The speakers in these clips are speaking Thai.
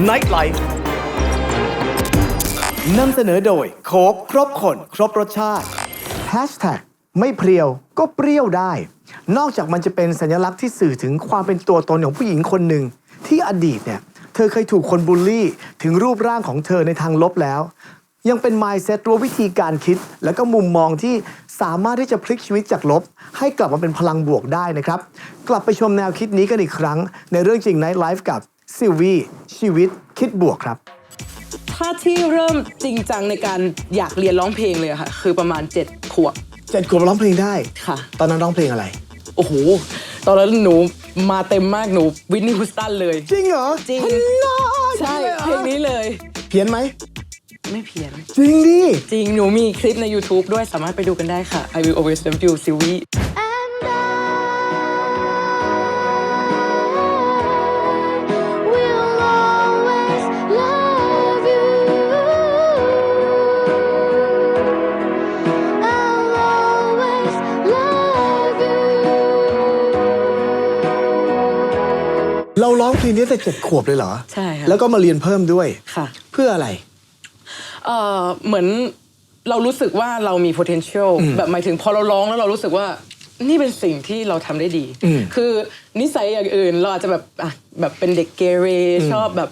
Night Life นำเสนอโดยโค้กครบคน ครบรสชาติ Hashtag ไม่เพรียวก็เปรี้ยวได้ นอกจากมันจะเป็นสัญลักษณ์ที่สื่อถึงความเป็นตัวตนของผู้หญิงคนหนึ่ง ที่อดีตเนี่ย เธอเคยถูกคนบูลลี่ ถึงรูปร่างของเธอในทางลบแล้ว ยังเป็น mindset หรือว่าวิธีการคิด และก็มุมมองที่สามารถที่จะพลิกชีวิตจากลบ ให้กลับมาเป็นพลังบวกได้นะครับ กลับไปชมแนวคิดนี้กันอีกครั้ง ในเรื่องจริง Night Life กับ ซิลวีชีวิตคิดบวกครับ ถ้าที่เริ่มจริงจังในการอยากเรียนร้องเพลงเลยอะค่ะ คือประมาณ 7 ขวบเจ็ดขวบร้องเพลงได้ ค่ะ ตอนนั้นร้องเพลงอะไร โอ้โห ตอนนั้นหนูมาเต็มมากหนูวินนี่ฮุสตันเลย จริงเหรอจริงใช่เพลงนี้เลย เพี้ยนไหม ไม่เพี้ยน จริงดิ จริง หนูมีคลิปใน YouTube ด้วยสามารถไปดูกันได้ค่ะ I will always love you Sylvie And เราร้องเพลงนี้แต่เจ็ดขวบเลยเหรอใช่ค่ะ แล้วก็มาเรียนเพิ่มด้วย ค่ะ เพื่ออะไร เอ่อเหมือนเรารู้สึกว่าเรามี potential แบบหมายถึงพอเราร้องแล้วเรารู้สึกว่านี่เป็นสิ่งที่เราทำได้ดี อืมคือนิสัยอย่างอื่นเราอาจจะแบบอะแบบเป็นเด็กเกเรชอบแบบ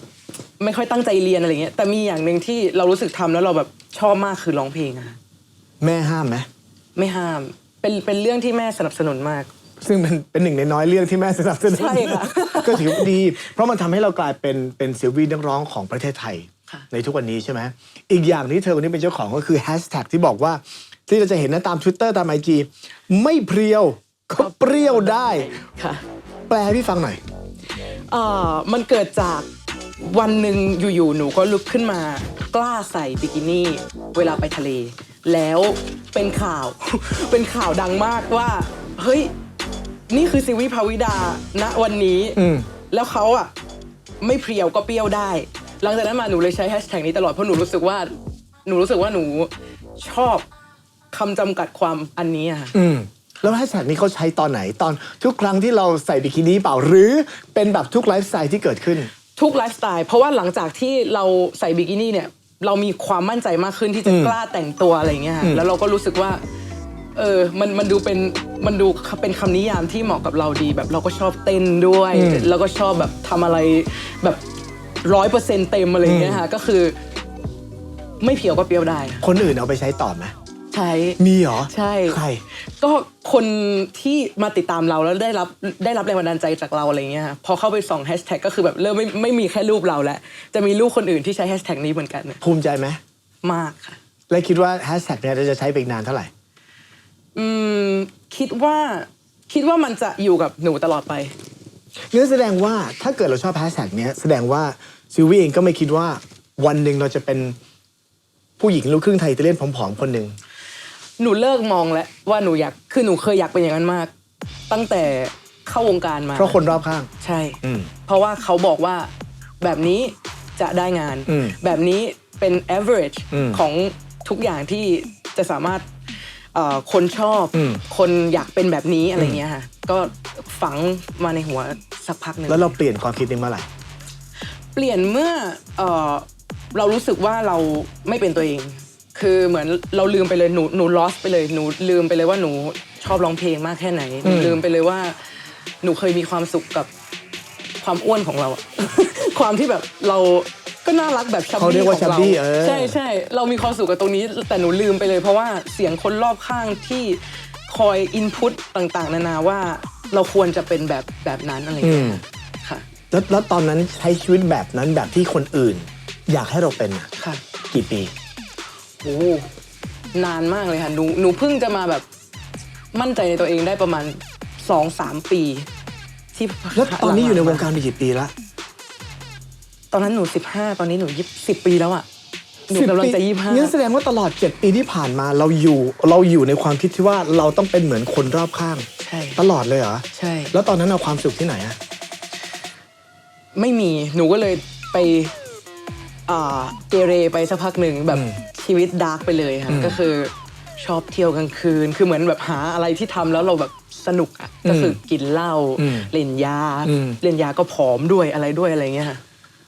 ไม่ค่อยตั้งใจเรียนอะไรเงี้ยแต่มีอย่างหนึ่งที่เรารู้สึกทำแล้วเราแบบชอบมากคือร้องเพลงอะค่ะแม่ห้ามไหมไม่ห้ามเป็นเป็นเรื่องที่แม่สนับสนุนมาก ซึ่งเป็นเป็นหนึ่งในน้อยเรื่องที่แม่สนับสนุนใช่ค่ะ ก็ถือว่าดี เพราะมันทำให้เรากลายเป็นเป็นศิลปินนักร้องของประเทศไทย ค่ะ ในทุกวันนี้ใช่ไหมอีกอย่างที่เธอคนนี้เป็นเจ้าของก็คือแฮชแท็กที่บอกว่า ที่เราจะเห็นนะตาม Twitter ตามไอจีไม่เพรียวก็เปรี้ยวได้ ค่ะ แปลให้พี่ฟังหน่อย เอ่อมันเกิดจากวันหนึ่งอยู่ ๆ หนูก็ลุกขึ้นมา กล้าใส่บิกินี่ เวลาไปทะเล แล้วเป็นข่าว เป็นข่าวดังมากว่า เฮ้ย นี่คือซิวิภาวิดาณวันนี้ อืม แล้วเขาอะ ไม่เพรียวก็เปรี้ยวได้ หลังจากนั้นมาหนูเลยใช้แฮชแท็กนี้ตลอดเพราะหนูรู้สึกว่า หนูรู้สึกว่าหนูชอบคำจำกัดความอันนี้อะค่ะ อืม แล้วแฮชแท็กนี้เขาใช้ตอนไหนตอนทุกครั้งที่เราใส่บิกินี่เปล่าหรือเป็นแบบทุกไลฟ์สไตล์ที่เกิดขึ้น ทุกไลฟ์สไตล์เพราะว่าหลังจากที่เราใส่บิกินี่เนี่ย เรามีความมั่นใจมากขึ้นที่จะกล้าแต่งตัวอะไรอย่างเงี้ยค่ะแล้วเราก็รู้สึกว่า เออ มัน มันดูเป็น มันดูเป็นคำนิยามที่เหมาะกับเราดี แบบเราก็ชอบเต้นด้วยอืมแล้วก็ชอบแบบทำอะไรแบบร้อยเปอร์เซ็นต์เต็มอะไรอย่างเงี้ยค่ะก็คือ ไม่เพียวก็เปรี้ยวได้ คนอื่นเอาไปใช้ต่อไหมใช่มีเหรอ ใช่ ใคร ก็คนที่มาติดตามเราแล้วได้รับได้รับแรงบันดาลใจจากเราอะไรเงี้ยค่ะพอเข้าไปส่องแฮชแท็กก็คือแบบเริ่มไม่ไม่มีแค่รูปเราแล้ว จะมีรูปคนอื่นที่ใช้แฮชแท็กนี้เหมือนกัน ภูมิใจไหมมากค่ะ และคิดว่าแฮชแท็กเนี่ยเราจะใช้ไปอีกนานเท่าไหร่ อืมคิดว่าคิดว่ามันจะอยู่กับหนูตลอดไป งั้นแสดงว่าถ้าเกิดเราชอบแฮชแท็กเนี้ยแสดงว่าซิลวี่เองก็ไม่คิดว่าวันหนึ่งเราจะเป็นผู้หญิงลูกครึ่งไทยอิตาเลียนผอมๆคนหนึ่ง หนูเลิกมองแล้วว่าหนูอยากคือหนูเคยอยากเป็นอย่างนั้นมาก ตั้งแต่เข้าวงการมาเพราะคนรอบข้าง ใช่ อืม เพราะว่าเขาบอกว่าแบบนี้จะได้งาน อืมแบบนี้เป็น average อืม ของทุกอย่างที่จะสามารถเอ่อ คนชอบอืมคนอยากเป็นแบบนี้อะไรเงี้ยค่ะก็ฝังมาในหัวสักพักหนึ่งแล้วเราเปลี่ยนความคิดนี้เมื่อไหร่เปลี่ยนเมื่อเอ่อเรารู้สึกว่าเราไม่เป็นตัวเอง คือเหมือนเราลืมไปเลยหนูหนู lost ไปเลยหนูลืมไปเลยว่าหนูชอบร้องเพลงมากแค่ไหนหนูอืมลืมไปเลยว่า หนูเคยมีความสุขกับความอ้วนของเราอะความที่แบบเรา ก็น่ารักแบบชับเขาเรีบี้ยกขว่าองชับเราบี้เออ ใช่ใช่เรามีความสุขกับตรงนี้ แต่หนูลืมไปเลยเพราะว่าเสียงคนรอบข้างที่คอยอินพุตต่างๆ นานาว่าเราควรจะเป็นแบบแบบนั้นอะไรอย่างเงี้ยค่ะแล้วแล้วตอนนั้นใช้ชีวิตแบบนั้นแบบที่คนอื่น อยากให้เราเป็นอะค่ะ กี่ปี โอ้นานมากเลยค่ะหนูหนูเพิ่งจะมาแบบมั่นใจในตัวเองได้ประมาณสองสามปี ที่แล้วตอนนี้อยู่ในวงหลัการไปกี่ปีละๆ ตอนนั้นหนูสิบห้าตอนนี้หนูยี่สิบปีแล้วอะหนูกำลังจะยี่ห้างั้นแสดงว่าตลอด 7 ปีที่ผ่านมาเราอยู่เราอยู่ในความคิดที่ว่าเราต้องเป็นเหมือนคนรอบข้าง ใช่ ตลอดเลยเหรอใช่ แล้วตอนนั้นเอาความสุขที่ไหนอะไม่มีหนูก็เลยไปอ่าเกเรไปสักพักหนึ่งแบบชีวิตดาร์กไปเลยค่ะก็คือชอบเที่ยวกลางคืน คือเหมือนแบบหาอะไรที่ทำแล้วเราแบบสนุกอะก็คือกินเหล้าเล่นยาเล่นยาก็ผอมด้วยอะไรด้วยอะไรเงี้ยค่ะ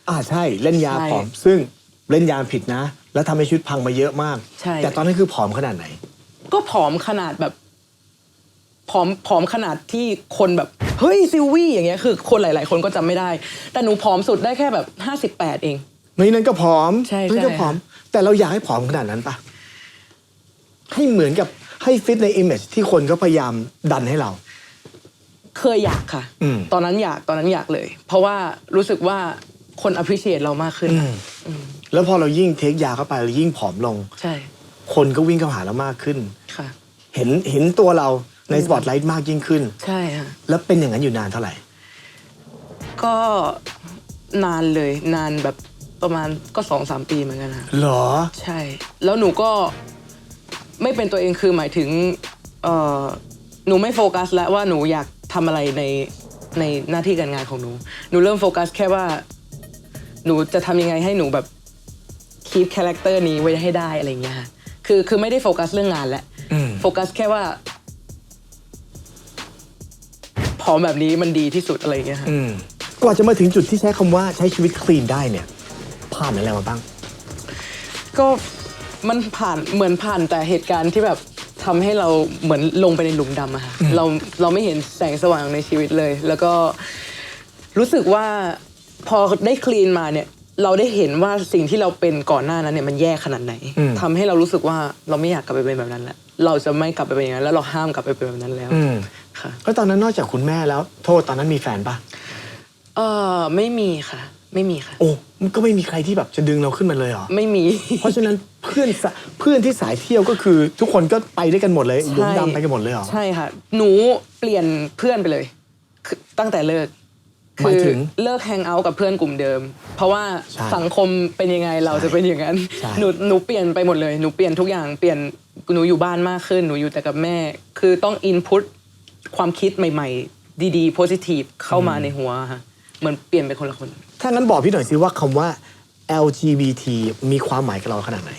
อ่าใช่เล่นยาใช่ผอม ซึ่งเล่นยาผิดนะ แล้วทำให้ชีวิตพังมาเยอะมาก ใช่ แต่ตอนนั้นคือผอมขนาดไหน ก็ผอมขนาดแบบผอมผอมขนาดที่คนแบบเฮ้ยซิลวี่อย่างเงี้ยคือคนหลาย ๆ คนก็จำไม่ได้ แต่หนูผอมสุดได้แค่แบบห้าสิบแปดเองนี่นั่นก็ผอมใช่นั่นก็ใช่ผอม แต่เราอยากให้ผอมขนาดนั้นปะให้เหมือนกับให้ฟิตใน image ที่คนก็พยายามดันให้เรา เคยอยากค่ะอืมตอนนั้นอยากตอนนั้นอยากเลย เพราะว่ารู้สึกว่า คน appreciate เรามากขึ้นอืมแล้วพอเรายิ่งเทคยาเข้าไปเรายิ่งผอมลง ใช่คนก็วิ่งเข้าหาเรามากขึ้น ค่ะ เห็นเห็นตัวเราในสปอตไลท์มากยิ่งขึ้น ใช่ค่ะ แล้วเป็นอย่างนั้นอยู่นานเท่าไหร่ ก็นานเลยนานแบบประมาณก็สองสามปีเหมือนกันนะเหรอ ใช่ แล้วหนูก็ไม่เป็นตัวเองคือหมายถึงเอ่อหนูไม่โฟกัสแล้วว่าหนูอยากทำอะไรในในหน้าที่การงานของหนู หนูเริ่มโฟกัสแค่ว่า หนูจะทำยังไงให้หนูแบบคีปคาแรคเตอร์นี้ไว้ให้ได้อะไรอย่างเงี้ยค่ะคือคือไม่ได้โฟกัสเรื่องงานแล้วอืมโฟกัสแค่ว่าผอมแบบนี้มันดีที่สุดอะไรอย่างเงี้ยค่ะอืมกว่าจะมาถึงจุดที่ใช้คำว่าใช้ชีวิตคลีนได้เนี่ย ผ่านอะไรมาบ้าง ก็มันผ่านเหมือนผ่านแต่เหตุการณ์ที่แบบทำให้เราเหมือนลงไปในหลุมดำอะค่ะเราเราไม่เห็นแสงสว่างในชีวิตเลย แล้วก็รู้สึกว่า พอได้คลีนมาเนี่ย เราได้เห็นว่าสิ่งที่เราเป็นก่อนหน้านั้นเนี่ยมันแย่ขนาดไหนอืมทำให้เรารู้สึกว่าเราไม่อยากกลับไปเป็นแบบนั้นแล้วเราจะไม่กลับไปเป็นอย่างนั้นแล้วเราห้ามกลับไปเป็นแบบนั้นแล้วอืมค่ะแล้วตอนนั้นนอกจากคุณแม่แล้ว โทษตอนนั้นมีแฟนปะเออไม่มีค่ะ ไม่มีค่ะ โอ้มันก็ไม่มีใครที่แบบจะดึงเราขึ้นมาเลยเหรอไม่มี เพราะฉะนั้นเพื่อนสะเพื่อนที่สายเที่ยวก็คือ ทุกคนก็ไปด้วยกันหมดเลยหลุมดำไปกันหมดเลยเหรอใช่ค่ะ หนูเปลี่ยนเพื่อนไปเลยคือตั้งแต่เลิก หมายถึงเลิกแฮงเอาท์กับเพื่อนกลุ่มเดิม เพราะว่าใช่สังคมเป็นยังไงเราจะเป็นอย่างนั้นใช่หนูหนูเปลี่ยนไปหมดเลยหนูเปลี่ยนทุกอย่างเปลี่ยนหนูอยู่บ้านมากขึ้นหนูอยู่แต่กับแม่ คือต้องอินพุตความคิดใหม่ ๆ ดีๆโพซิทีฟเข้ามาในหัวค่ะเหมือนเปลี่ยนเป็นคนละคน ถ้างั้นบอกพี่หน่อยสิว่าคำว่า LGBT มีความหมายกับเราขนาดไหน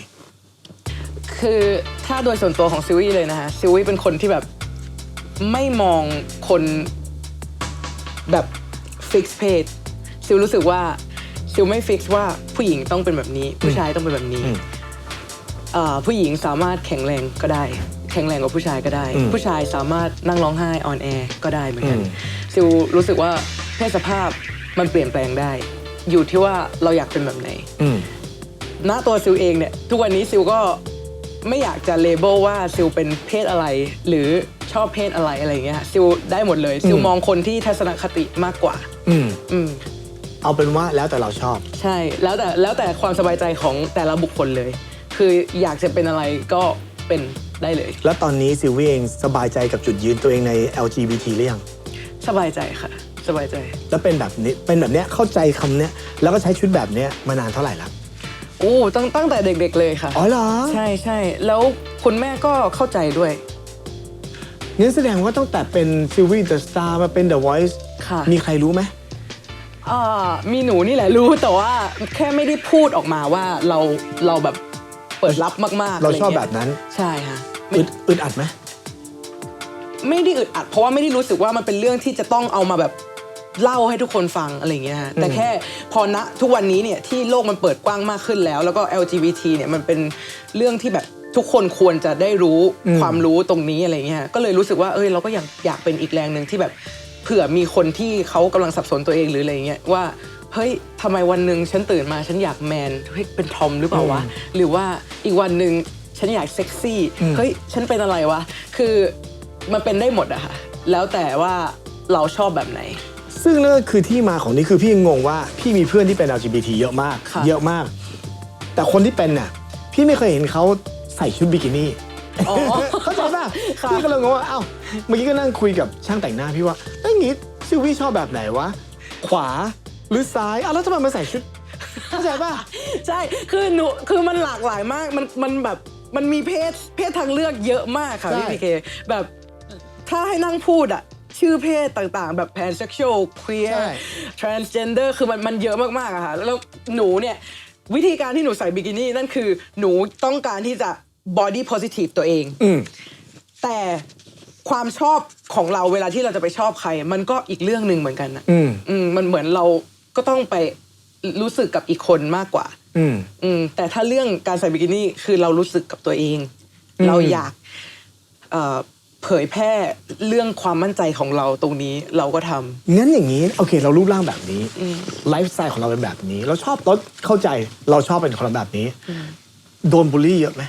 คือถ้าโดยส่วนตัวของซิวี่เลยนะคะซิวี่เป็นคนที่แบบไม่มองคนแบบ ฟิกซ์เพศซิลรู้สึกว่าซิลไม่ฟิกซ์ว่าผู้หญิงต้องเป็นแบบนี้ ผู้ชายต้องเป็นแบบนี้อืมเอ่อผู้หญิงสามารถแข็งแรงก็ได้ แข็งแรงกว่าผู้ชายก็ได้อืมผู้ชายสามารถนั่งร้องไห้ออนแอร์ก็ได้เหมือนกันอืมซิลรู้สึกว่าเพศสภาพมันเปลี่ยนแปลงได้ อยู่ที่ว่าเราอยากเป็นแบบไหนอืมณตัวซิลเองเนี่ย ทุกวันนี้ซิลก็ไม่อยากจะเลเบลว่าซิลเป็นเพศอะไร หรือ ชอบเพศอะไรอะไรอย่างเงี้ยซิลได้หมดเลยซิลอืมมองคนที่ทัศนคติมากกว่า อืมอืมเอาเป็นว่าแล้วแต่เราชอบ ใช่แล้วแต่แล้วแต่ความสบายใจของแต่ละบุคคลเลย คืออยากจะเป็นอะไรก็เป็นได้เลย แล้วตอนนี้ซิลวี่เองสบายใจกับจุดยืนตัวเองใน LGBT หรือยังสบายใจค่ะ สบายใจ แล้วเป็นแบบนี้เป็นแบบเนี้ยเข้าใจคำเนี้ยแล้วก็ใช้ชีวิตแบบเนี้ยมานานเท่าไหร่ละอู้ตั้งตั้งแต่เด็กๆเลยค่ะ อ๋อเหรอ ใช่ใช่แล้วคุณแม่ก็เข้าใจด้วย งั้นแสดงว่าตั้งแต่เป็นซิลวี่เดอะสตาร์มาเป็น The Voice ค่ะ มีใครรู้ไหมอ่ามีหนูนี่แหละรู้แต่ว่าแค่ไม่ได้พูดออกมาว่าเราเราแบบเปิดรับมากๆเราะไงี้ยชอบแบบนั้น ใช่ค่ะไม่อึดอึดอัดไหม ไม่ได้อึดอัด เพราะว่าไม่ได้รู้สึกว่ามันเป็นเรื่องที่จะต้องเอามาแบบเล่าให้ทุกคนฟังอะไรอย่างเงี้ยฮะแต่แค่พอณทุกวันนี้เนี่ยที่โลกมันเปิดกว้างมากขึ้นแล้ว แล้วก็ LGBT เนี่ยมันเป็นเรื่องที่แบบ ทุกคนควรจะได้รู้ความรู้ตรงนี้อะไรเงี้ยก็เลยรู้สึกว่าเอ้ยเราก็อยากอยากเป็นอีกแรงหนึ่งที่แบบเผื่อมีคนที่เขากำลังสับสนตัวเองหรืออะไรเงี้ยว่าเฮ้ยทำไมวันหนึ่งฉันตื่นมาฉันอยากแมนเฮ้ยเป็นทอมหรือเปล่าวะหรือว่าอีกวันหนึ่งฉันอยากเซ็กซี่เฮ้ยฉันเป็นอะไรวะคือมันเป็นได้หมดอะค่ะแล้วแต่ว่าเราชอบแบบไหน ซึ่งนั่นก็คือที่มาของนี้คือพี่ยังงงว่าพี่มีเพื่อนที่เป็น LGBT เยอะมากค่ะเยอะมาก แต่คนที่เป็นน่ะพี่ไม่เคยเห็นเขา ใส่ชุดบิกินี่อ๋อเข้าใจป่ะค่ะพี่ก็เลยงงว่าเอ้าเมื่อกี้ก็นั่งคุยกับช่างแต่งหน้าพี่ว่าไอ้ยงี้ซิลวี่ชอบแบบไหนวะ ขวาหรือซ้ายอ้าวแล้วทำไมมาใส่ชุดเข้าใจป่ะ ใช่คือหนูคือมันหลากหลายมากมันมันแบบมันมีเพศเพศทางเลือกเยอะมากค่ะใช่พี่พีเคแบบถ้าให้นั่งพูดอะชื่อเพศต่างๆ แบบ pansexual queer ใช่ transgender คือมันมันเยอะมากๆอะค่ะแล้วหนูเนี่ย วิธีการที่หนูใส่บิกินี่นั่นคือหนูต้องการที่จะ body positive ตัวเอง อืม แต่ความชอบของเราเวลาที่เราจะไปชอบใคร มันก็อีกเรื่องหนึ่งเหมือนกันนะอืม อืมมันเหมือนเราก็ต้องไปรู้สึกกับอีกคนมากกว่า อืม อืมแต่ถ้าเรื่องการใส่บิกินี่คือเรารู้สึกกับตัวเอง อืม เราอยากเอ่อเผยแพร่เรื่องความมั่นใจของเราตรงนี้เราก็ทำ งั้นอย่างนี้โอเค เรารูปร่างแบบนี้ไลฟ์สไตล์ของเราเป็นแบบนี้ เราชอบรถเข้าใจเราชอบเป็นคนแบบนี้ โดนบูลลี่เยอะไหม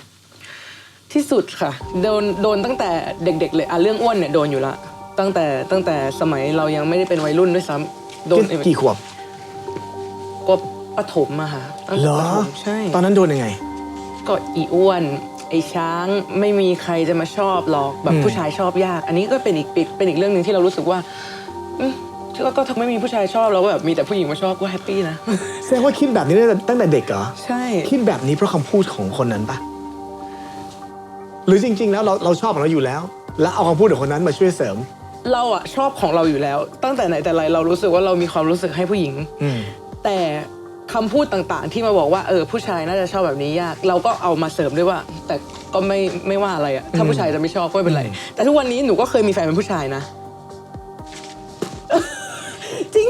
ที่สุดค่ะ โดนโดนตั้งแต่เด็กๆเลยอะเรื่องอ้วนเนี่ยโดนอยู่ละตั้งแต่ตั้งแต่สมัยเรายังไม่ได้เป็นวัยรุ่นด้วยซ้ำโดนกี่ขวบก็ปฐมอะค่ะตั้งเหรแต่อประถมใช่ ตอนนั้นโดนยังไง ก็อีอ้วนไอ้ช้างไม่มีใครจะมาชอบหรอกแบบอืม ผู้ชายชอบยาก อันนี้ก็เป็นอีกเป็นเป็นอีกเรื่องหนึ่งที่เรารู้สึกว่าอืมก็ก็ถ้าไม่มีผู้ชายชอบเราก็แบบมีแต่ผู้หญิงมาชอบก็แฮปปี้นะ แสดงว่าคิดแบบนี้ตั้งแต่ตั้งแต่เด็กเหรอ ใช่ คิดแบบนี้เพราะคำพูดของคนนั้นปะ หรือจริง ๆ แล้วเราเราชอบของเราอยู่แล้ว แล้วเอาคำพูดของคนนั้นมาช่วยเสริม เราอะชอบของเราอยู่แล้ว ตั้งแต่ไหนแต่ไรเรารู้สึกว่าเรามีความรู้สึกให้ผู้หญิง อืม แต่คำพูดต่างๆ ที่มาบอกว่าเออผู้ชายน่าจะชอบแบบนี้ยาก เราก็เอามาเสริมด้วยว่า แต่ก็ไม่ไม่ว่าอะไรอะถ้าผู้ชายจะไม่ชอบก็ไม่เป็นไร แต่ทุกวันนี้หนูก็เคยมีแฟนเป็นผู้ชายนะ จริง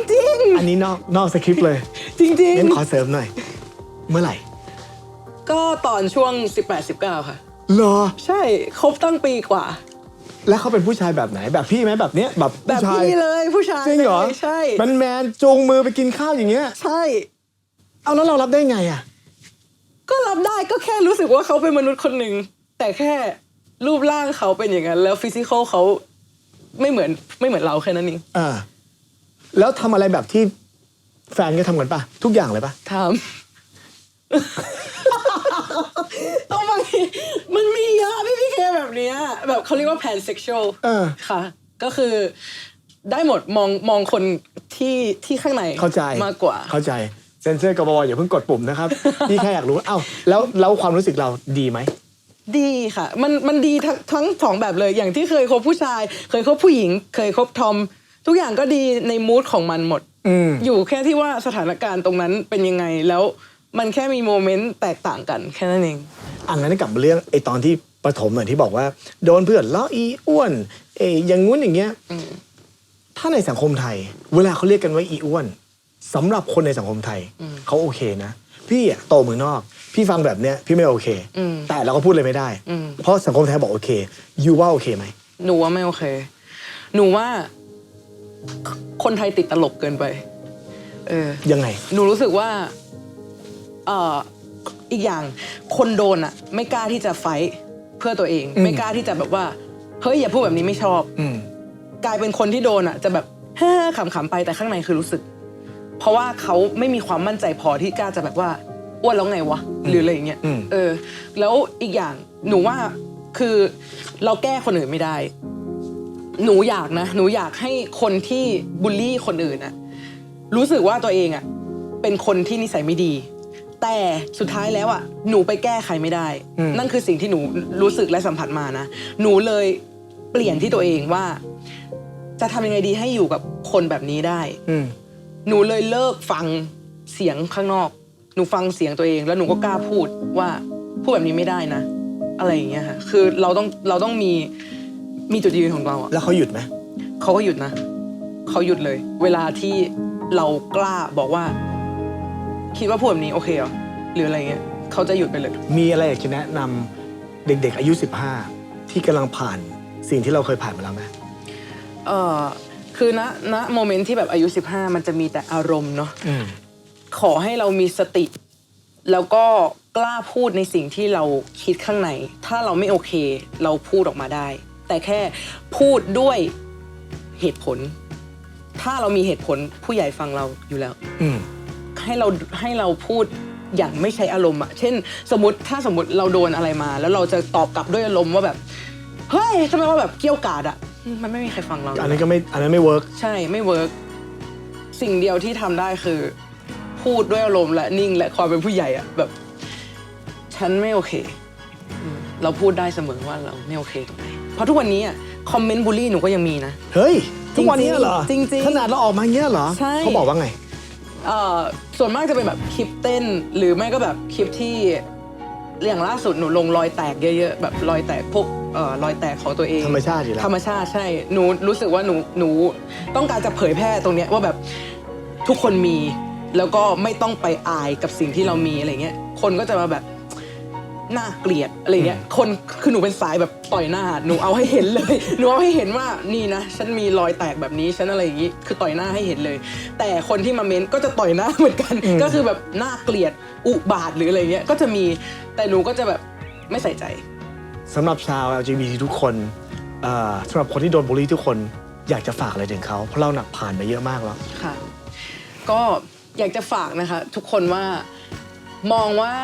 อันนี้นอกนอกสคริปต์เลยๆ จริงงั้นขอเสริมหน่อย เมื่อไหร่ ๆ ก็ตอนช่วง 18-19 ค่ะ เหรอ ใช่ครบตั้งปีกว่า แล้วเขาเป็นผู้ชายแบบไหนแบบพี่ไหมแบบเนี้ยแบบแบบผู้ชาย พี่เลยผู้ชายจริงเหรอลยใช่แมนแมนๆจูงมือไปกินข้าวอย่างเงี้ย ใช่ เอาแล้วเรารับได้ไงอะ ก็รับได้ก็แค่รู้สึกว่าเขาเป็นมนุษย์คนหนึ่งแต่แค่รูปร่างเขาเป็นอย่างนั้น แล้วฟิสิกอลเขาไม่เหมือนไม่เหมือนเราแค่นั้นเองอ่า แล้วทำอะไรแบบที่แฟนก็ทำกันปะทุกอย่างเลยปะทำ ต้องบางทีมันมีเยอะพี่พี่เคแบบเนี้ยแบบเขาเรียกว่า pansexual เออ ค่ะ ก็คือได้หมดมองมองคนที่ที่ข้างในเข้าใจมากกว่า เข้าใจเซนเซอร์กบวอย่าเพิ่งกดปุ่มนะครับ พี่แค่อยากรู้เอ้าแล้วแล้วความรู้สึกเราดีไหมดีค่ะ มันมันดีทั้งทั้งสองแบบเลยอย่างที่เคยคบผู้ชาย เคยคบผู้หญิง เคยคบทอม ทุกอย่างก็ดีในมูดของมันหมด อืมอยู่แค่ที่ว่าสถานการณ์ตรงนั้นเป็นยังไงแล้ว มันแค่มีโมเมนต์แตกต่างกันแค่นั้นเองอะงั้นกลับมาเรื่องไอ้ตอนที่ประถมหน่อยที่บอกว่า โดนเพื่อนล้ออีอ้วนเอ้ยอย่างงู้นอย่างเงี้ยอืม ถ้าในสังคมไทย เวลาเขาเรียกกันว่าอีอ้วนสำหรับคนในสังคมไทยเขาโอเคนะ พี่อะโตเมืองนอก พี่ฟังแบบเนี้ยพี่ไม่โอเค อืม แต่เราก็พูดเลยไม่ได้ อืม เพราะสังคมไทยบอกโอเคยูว่าโอเคไหมหนูว่าไม่โอเค หนูว่าคนไทยติดตลกเกินไป เออ ยังไง หนูรู้สึกว่า เอ่ออีกอย่างคนโดนอะไม่กล้าที่จะไฟท์เพื่อตัวเองอืมไม่กล้าที่จะแบบว่าเฮ้ยอย่าพูดแบบนี้ไม่ชอบ อืม กลายเป็นคนที่โดนอะจะแบบเฮ้อขำๆไปแต่ข้างในคือรู้สึก เพราะว่าเขาไม่มีความมั่นใจพอที่กล้าจะแบบว่าอ้วนแล้วไงวะหรืออะไรอย่างเงี้ยอืม เออ แล้วอีกอย่างหนูว่าคือเราแก้คนอื่นไม่ได้ หนูอยากนะ หนูอยากให้คนที่บูลลี่คนอื่นอะรู้สึกว่าตัวเองอะเป็นคนที่นิสัยไม่ดี แต่สุดท้ายแล้วอะหนูไปแก้ใครไม่ได้อืมนั่นคือสิ่งที่หนูรู้สึกและสัมผัสมานะ หนูเลยเปลี่ยนที่ตัวเองว่า จะทำยังไงดีให้อยู่กับคนแบบนี้ได้อืมหนูเลยเลิกฟังเสียงข้างนอก หนูฟังเสียงตัวเอง แล้วหนูก็กล้าพูดว่าพูดแบบนี้ไม่ได้นะ อะไรอย่างเงี้ยค่ะคือเราต้องเราต้องมีมีจุดยืนของเราอะแล้วเขาหยุดไหมเขาก็หยุดนะเขาหยุดเลย เวลาที่เรากล้าบอกว่า คิดว่าพูดแบบนี้โอเคเหรอหรืออะไรเงี้ยเขาจะหยุดไปเลย มีอะไรอยากจะแนะนำเด็กๆ อายุ 15 ที่กำลังผ่านสิ่งที่เราเคยผ่านมาแล้วไหมเออคือณณโมเมนต์ที่แบบอายุ 15 มันจะมีแต่อารมณ์เนาะ อืม ขอให้เรามีสติ แล้วก็กล้าพูดในสิ่งที่เราคิดข้างใน ถ้าเราไม่โอเค เราพูดออกมาได้ แต่แค่พูดด้วยเหตุผล ถ้าเรามีเหตุผลผู้ใหญ่ฟังเราอยู่แล้ว อืม ให้เราให้เราพูดอย่างไม่ใช้อารมณ์อะเช่น สมมติถ้าสมมติเราโดนอะไรมา แล้วเราจะตอบกลับด้วยอารมณ์ว่าแบบเฮ้ยทำไมว่าแบบเกี้ยวกาดอะมันไม่มีใครฟังเราอันนั้นก็ไม่อันนั้นไม่เวิร์กใช่ไม่เวิร์กสิ่งเดียวที่ทำได้คือ พูดด้วยอารมณ์และนิ่งและความเป็นผู้ใหญ่อะแบบ ฉันไม่โอเคอืมเราพูดได้เสมอว่าเราไม่โอเคตรงไหนเพราะทุกวันนี้อะคอมเมนต์บูลลี่หนูก็ยังมีนะ เฮ้ย ทุกวันนี้เหรอจริงๆขนาดเราออกมาอย่างเงี้ยเหรอ ใช่เขาบอกว่าไง เอ่อส่วนมากจะเป็นแบบคลิปเต้น หรือไม่ก็แบบคลิปที่อย่างล่าสุดหนูลงรอยแตกเยอะๆแบบรอยแตกพวกเอ่อรอยแตกของตัวเองธรรมชาติอยู่แล้ว ธรรมชาติใช่หนูรู้สึกว่าหนูหนูต้องการจะเผยแพร่ตรงเนี้ยว่าแบบทุกคนมี แล้วก็ไม่ต้องไปอายกับสิ่งที่เรามีอะไรเงี้ยคนก็จะมาแบบ น่าเกลียดอะไรเงี้ยคนคือหนูเป็นสายแบบต่อยหน้า หนูเอาให้เห็นเลย หนูเอาให้เห็นว่านี่นะฉันมีรอยแตกแบบนี้ฉันอะไรอย่างงี้คือต่อยหน้าให้เห็นเลย แต่คนที่มาเม้นก็จะต่อยหน้าเหมือนกัน ก็คือแบบน่าเกลียดอุบาทหรืออะไรเงี้ยก็จะมีแต่หนูก็จะแบบไม่ใส่ใจสำหรับชาว LGBT ทุกคนเอ่อสำหรับคนที่โดนบูลลี่ทุกคนอยากจะฝากอะไรถึงเขาเพราะเราหนักผ่านมาเยอะมากแล้วค่ะ ก็อยากจะฝากนะคะ ทุกคนว่า มองว่า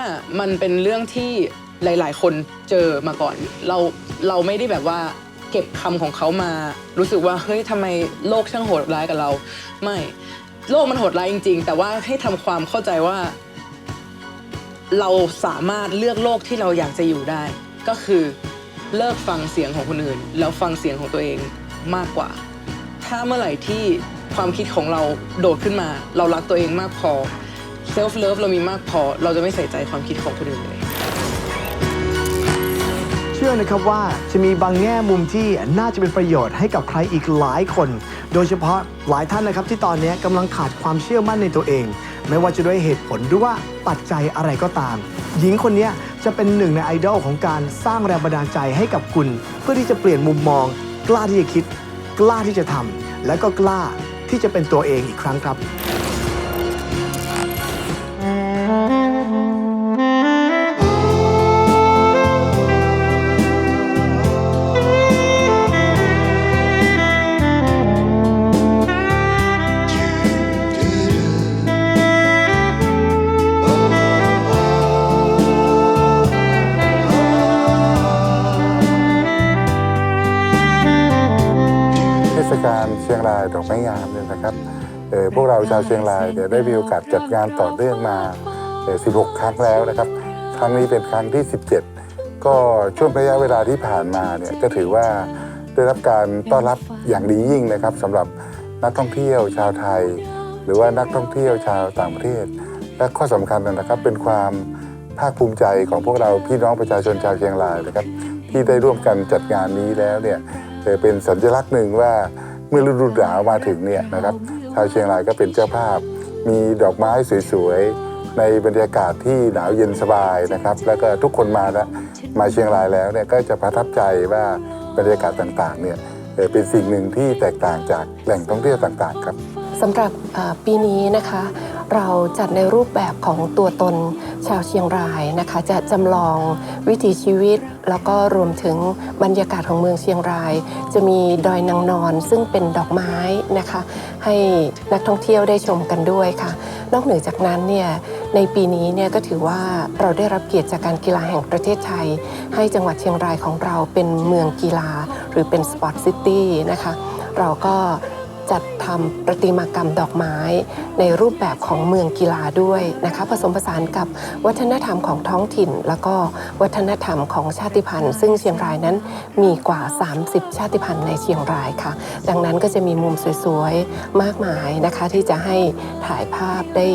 มันเป็นเรื่องที่หลาย ๆ คนเจอมาก่อน เราเราไม่ได้แบบว่าเก็บคำของเขามา รู้สึกว่าเฮ้ยทำไมโลกช่างโหดร้ายกับเรา ไม่โลกมันโหดร้ายจริง ๆ แต่ว่าให้ทำความเข้าใจว่า เราสามารถเลือกโลกที่เราอยากจะอยู่ได้ ก็คือเลิกฟังเสียงของคนอื่น แล้วฟังเสียงของตัวเองมากกว่า ถ้าเมื่อไหร่ที่ความคิดของเราโดดขึ้นมา เรารักตัวเองมากพอ เซลฟ์เลิฟเรามีมากพอ เราจะไม่ใส่ใจความคิดของคนอื่นเลย เชื่อนะครับว่าจะมีบางแง่มุมที่น่าจะเป็นประโยชน์ให้กับใครอีกหลายคน โดยเฉพาะหลายท่านนะครับที่ตอนนี้กำลังขาดความเชื่อมั่นในตัวเอง ไม่ว่าจะด้วยเหตุผลหรือว่าปัจจัยอะไรก็ตาม หญิงคนนี้จะเป็นหนึ่งในไอดอลของการสร้างแรงบันดาลใจให้กับคุณ เพื่อที่จะเปลี่ยนมุมมอง กล้าที่จะคิด กล้าที่จะทำและก็กล้าที่จะเป็นตัวเองอีกครั้งครับ ศกาลเชียงรายดอกไม้งามเนี่ยนะครับเออพวกเราชาวเชียงรายเนี่ยได้มีโอกาสจัดงานต่อเนื่องมา 16 ครั้งแล้วนะครับ ครั้งนี้เป็นครั้งที่ 17 ก็ช่วงระยะเวลาที่ผ่านมาเนี่ยก็ถือว่าได้รับการต้อนรับอย่างดียิ่งนะครับสำหรับนักท่องเที่ยวชาวไทย หรือว่านักท่องเที่ยวชาวต่างประเทศ และข้อสำคัญนะครับเป็นความภาคภูมิใจของพวกเราพี่น้องประชาชนชาวเชียงรายนะครับ ที่ได้ร่วมกันจัดงานนี้แล้วเนี่ยเป็นสัญลักษณ์หนึ่งว่า เมื่อฤดูหนาวมาถึงเนี่ยนะครับชาวเชียงรายก็เป็นเจ้าภาพ มีดอกไม้สวยๆในบรรยากาศที่หนาวเย็นสบายนะครับ แล้วก็ทุกคนมาแล้วมาเชียงรายแล้วเนี่ยก็จะประทับใจว่าบรรยากาศต่างๆเนี่ยเอ่อเป็นสิ่งหนึ่งที่แตกต่างจากแหล่งท่องเที่ยวต่างๆครับ สำหรับปีนี้นะคะ เราจัดในรูปแบบของตัวตนชาวเชียงรายนะคะ จะจำลองวิถีชีวิต แล้วก็รวมถึงบรรยากาศของเมืองเชียงราย จะมีดอยนางนอน ซึ่งเป็นดอกไม้นะคะ ให้นักท่องเที่ยวได้ชมกันด้วยค่ะ นอกเหนือจากนั้นเนี่ยในปีนี้เนี่ยก็ถือว่าเราได้รับเกียรติจากการกีฬาแห่งประเทศไทย ให้จังหวัดเชียงรายของเราเป็นเมืองกีฬา หรือเป็นสปอร์ตซิตี้นะคะ เราก็ จัดทำประติมากรรมดอกไม้ ในรูปแบบของเมืองกีฬาด้วยนะคะผสมผสานกับวัฒนธรรมของท้องถิ่น แล้วก็วัฒนธรรมของชาติพันธุ์ ซึ่งเชียงรายนั้นมีกว่า 30 ชาติพันธุ์ในเชียงรายค่ะ ดังนั้นก็จะมีมุมสวยๆ มากมายนะคะที่จะให้ถ่ายภาพได้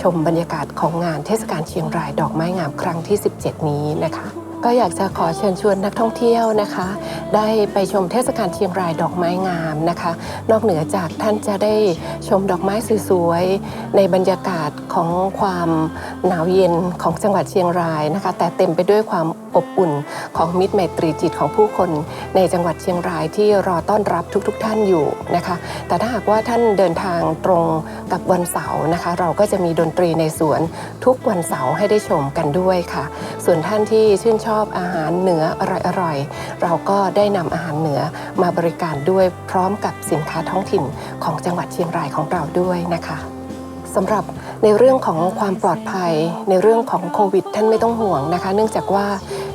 ชมบรรยากาศของงานเทศกาลเชียงรายดอกไม้งามครั้งที่ 17 นี้นะคะ ก็อยากจะขอเชิญชวนนักท่องเที่ยวนะคะ ได้ไปชมเทศกาลเชียงรายดอกไม้งามนะคะ นอกเหนือจากท่านจะได้ชมดอกไม้สวยๆในบรรยากาศของความหนาวเย็นของจังหวัดเชียงรายนะคะ แต่เต็มไปด้วยความอบอุ่นของมิตรไมตรีจิตของผู้คนในจังหวัดเชียงรายที่รอต้อนรับทุกๆทท่านอยู่นะคะ แต่ถ้าหากว่าท่านเดินทางตรงกับวันเสาร์นะคะ เราก็จะมีดนตรีในสวนทุกวันเสาร์ให้ได้ชมกันด้วยค่ะ ส่วนท่านที่ชื่นชอบอาหารเหนืออร่อยๆ เราก็ได้นำอาหารเหนือมาบริการด้วยพร้อมกับสินค้าท้องถิ่นของจังหวัดเชียงรายของเราด้วยนะคะสำหรับในเรื่องของความปลอดภัยในเรื่องของโควิด ท่านไม่ต้องห่วงนะคะ เนื่องจากว่า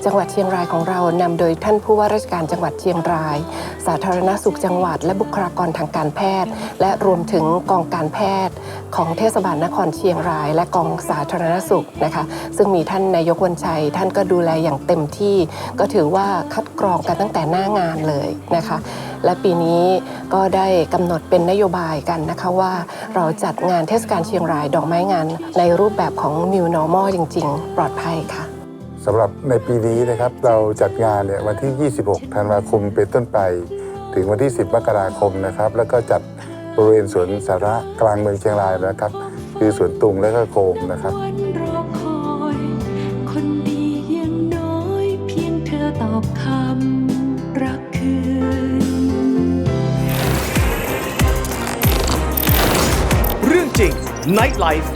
จังหวัดเชียงรายของเรานำโดยท่านผู้ว่าราชการจังหวัดเชียงราย สาธารณสุขจังหวัด และบุคลากรทางการแพทย์ และรวมถึงกองการแพทย์ ของเทศบาลนครเชียงราย และกองสาธารณสุขนะคะ ซึ่งมีท่านนายกวันชัย ท่านก็ดูแลอย่างเต็มที่ ก็ถือว่าคัดกรองกันตั้งแต่หน้างานเลยนะคะ และปีนี้ก็ได้กำหนดเป็นนโยบายกันนะคะว่าเราจัดงานเทศกาลเชียงรายดอกไม้งานในรูปแบบของ New Normal จริง ๆ ปลอดภัยค่ะ สำหรับในปีนี้นะครับเราจัดงานเนี่ยวันที่ 26 ธันวาคมเป็นต้นไป ถึงวันที่ 10 มกราคมนะครับ แล้วก็จัดบริเวณสวนสาระกลางเมืองเชียงรายนะครับ คือสวนตุงและก็โคมนะครับเรื่องจริง Nightlife